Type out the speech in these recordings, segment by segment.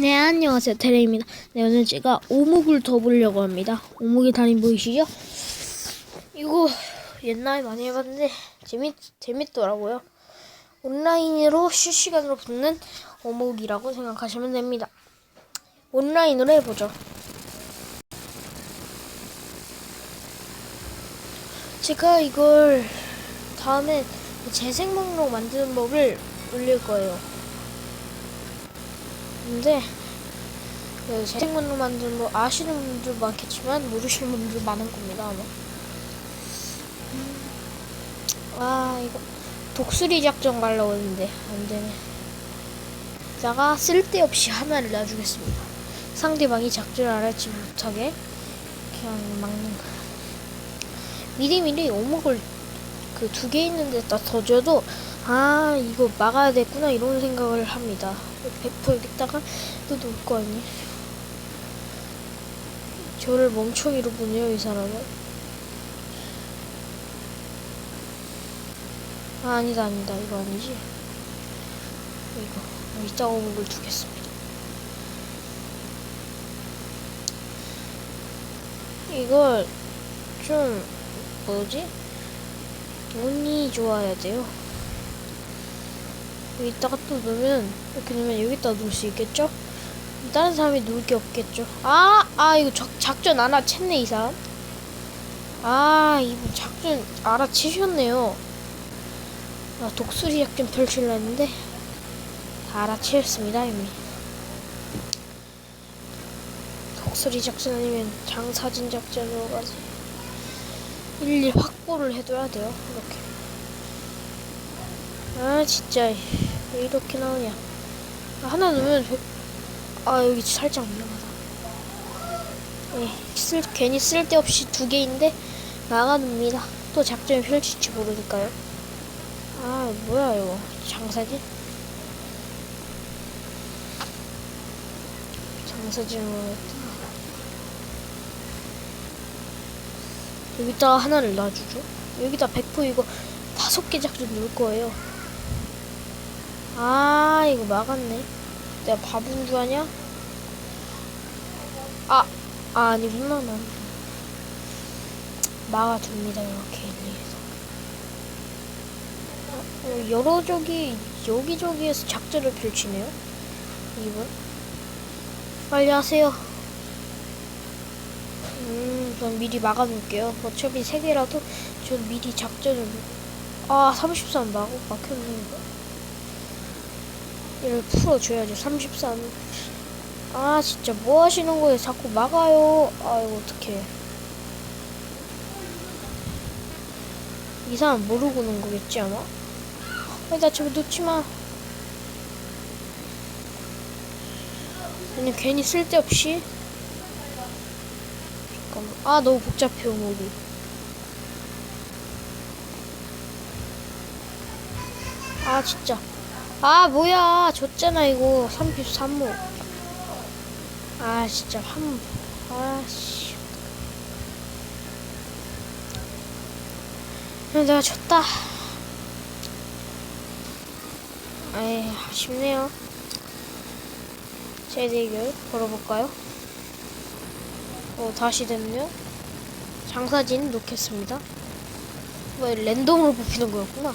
네, 안녕하세요. 테레입니다. 네, 오늘 제가 오목을 더 보려고 합니다. 오목의 달인 보이시죠? 이거 옛날에 많이 해봤는데 재밌, 재밌더라고요. 온라인으로 실시간으로 붙는 오목이라고 생각하시면 됩니다. 온라인으로 해보죠. 제가 이걸 다음에 재생 목록 만드는 법을 올릴 거예요. 근데 그 재생문으로 만든 뭐 아시는 분들 많겠지만 모르시는 분들 많은 겁니다 아마. 음, 아 이거 독수리 작전 가려고 했는데 안 되네. 자가 쓸데없이 하나를 놔주겠습니다. 상대방이 작전을 알지 못하게 그냥 막는 거. 미리미리 오목을 그 두 개 있는 데다 더 줘도 아 이거 막아야 됐구나 이런 생각을 합니다 100% 여기다가 또 놓을 거 아니에요? 저를 멍청이로 보네요 이 사람은. 아 아니다 아니다. 이거 아니지? 이거 이따 오목을 두겠습니다. 이걸 좀 뭐지? 운이 좋아야 돼요 여기다가 또 넣으면 이렇게 넣으면 여기다 놓을 수 있겠죠? 다른 사람이 놓을 게 없겠죠? 아, 아 이거 작, 작전 알아챘네 이 사람. 아 이분 작전 알아채셨네요. 아, 독수리 작전 펼치려 했는데 다 알아채었습니다 이미. 독수리 작전 아니면 장사진 작전으로 가지. 일일 확보를 해둬야 돼요 이렇게. 아 진짜 왜 이렇게 나오냐? 아, 하나 넣으면 백... 아 여기 살짝 위험하다. 예, 쓸, 괜히 쓸데없이 두 개인데 막아둡니다. 또 작전을 펼칠지 모르니까요. 아 뭐야 이거. 장사진 장사진 모르겠다 여기다가 하나를 놔주죠. 여기다 100% 이거 다섯 개 작전 넣을 거예요 아 이거 막았네. 내가 바본 줄 아냐? 아, 아 아니구나 난 막아둡니다 이렇게 일리에서. 어, 여러 저기 여기저기에서 작전을 펼치네요? 이분? 빨리 하세요. 음, 전 미리 막아놓을게요. 어차피 세 개라도 전 미리 작전을 아 33 막고 막혔네 이거 이를 풀어줘야죠. 33. 아, 진짜 뭐 하시는 거예요? 자꾸 막아요. 아이고, 어떡해. 이 사람 모르고 놓은 거겠지, 아마? 아니, 나 저거 놓지 마. 그냥 괜히 쓸데없이. 잠깐만. 아, 너무 복잡해요, 목이. 아, 진짜. 아 뭐야. 졌잖아 이거. 33모 아 진짜 한 아씨. 내가 졌다. 아이 아쉽네요. 재대결 걸어볼까요? 어 다시 됐네요. 장사진 놓겠습니다. 뭐 랜덤으로 뽑히는 거였구나.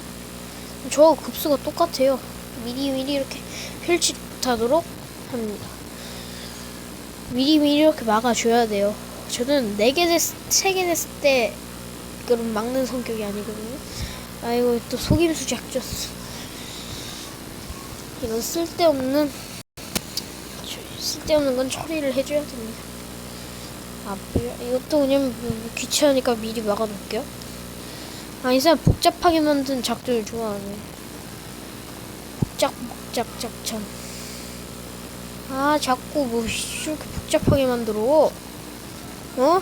저 급수가 똑같아요 미리 미리 이렇게 펼치도록 합니다. 미리 미리 이렇게 막아줘야 돼요. 저는 4개 됐, 3개 됐을 때 그럼 막는 성격이 아니거든요. 아이고 또 속임수 작전. 이건 쓸데없는 쓸데없는 건 처리를 해줘야 됩니다. 아 이것도 그냥 귀찮으니까 미리 막아놓을게요. 아이 사람 복잡하게 만든 작전을 좋아하네. 복작복작 작전. 아 자꾸 뭐 이렇게 복잡하게 만들어. 어?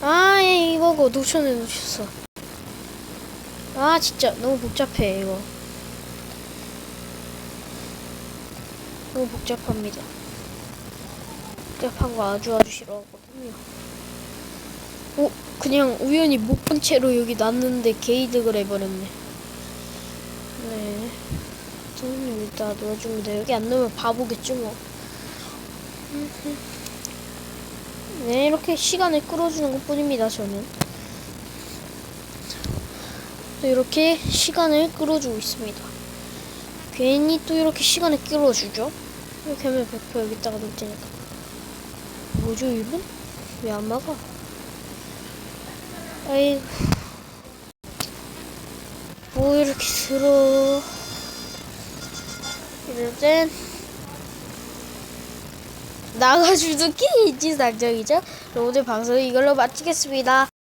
아 이거고 놓쳤네 놓쳤어. 아 진짜 너무 복잡해 이거. 너무 복잡합니다. 복잡한 거 아주 아주 싫어하거든요. 오 그냥 우연히 못 본 채로 여기 놨는데 게이득을 해버렸네. 네. 음, 여기다 넣어줍니다. 여기 안 넣으면 바보겠죠 뭐. 네 이렇게 시간을 끌어주는 것 뿐입니다 저는. 또 이렇게 시간을 끌어주고 있습니다. 괜히 또 이렇게 시간을 끌어주죠. 이렇게 하면 100% 여기다가 놓을 테니까. 뭐죠 이분? 왜 안 막아? 아이고. 뭐 이렇게 들어. 이럴 땐 나가주는 게 인지상정이죠. 그럼 오늘 방송 이걸로 마치겠습니다.